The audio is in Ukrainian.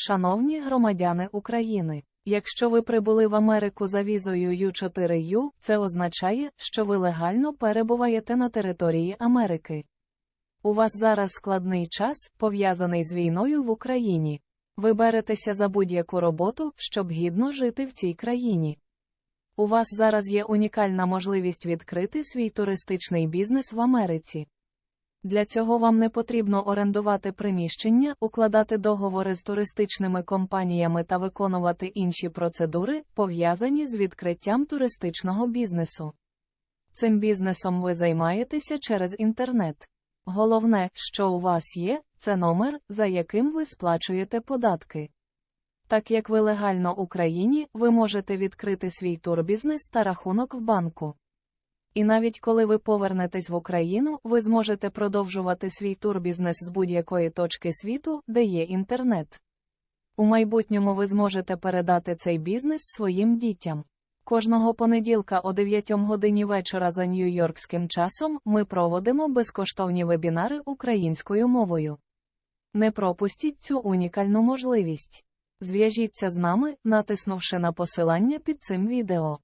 Шановні громадяни України, якщо ви прибули в Америку за візою U4U, це означає, що ви легально перебуваєте на території Америки. У вас зараз складний час, пов'язаний з війною в Україні. Ви беретеся за будь-яку роботу, щоб гідно жити в цій країні. У вас зараз є унікальна можливість відкрити свій туристичний бізнес в Америці. Для цього вам не потрібно орендувати приміщення, укладати договори з туристичними компаніями та виконувати інші процедури, пов'язані з відкриттям туристичного бізнесу. Цим бізнесом ви займаєтеся через інтернет. Головне, що у вас є, це номер, за яким ви сплачуєте податки. Так як ви легально в Україні, ви можете відкрити свій турбізнес та рахунок в банку. І навіть коли ви повернетесь в Україну, ви зможете продовжувати свій турбізнес з будь-якої точки світу, де є інтернет. У майбутньому ви зможете передати цей бізнес своїм дітям. Кожного понеділка о 9 годині вечора за нью-йоркським часом ми проводимо безкоштовні вебінари українською мовою. Не пропустіть цю унікальну можливість. Зв'яжіться з нами, натиснувши на посилання під цим відео.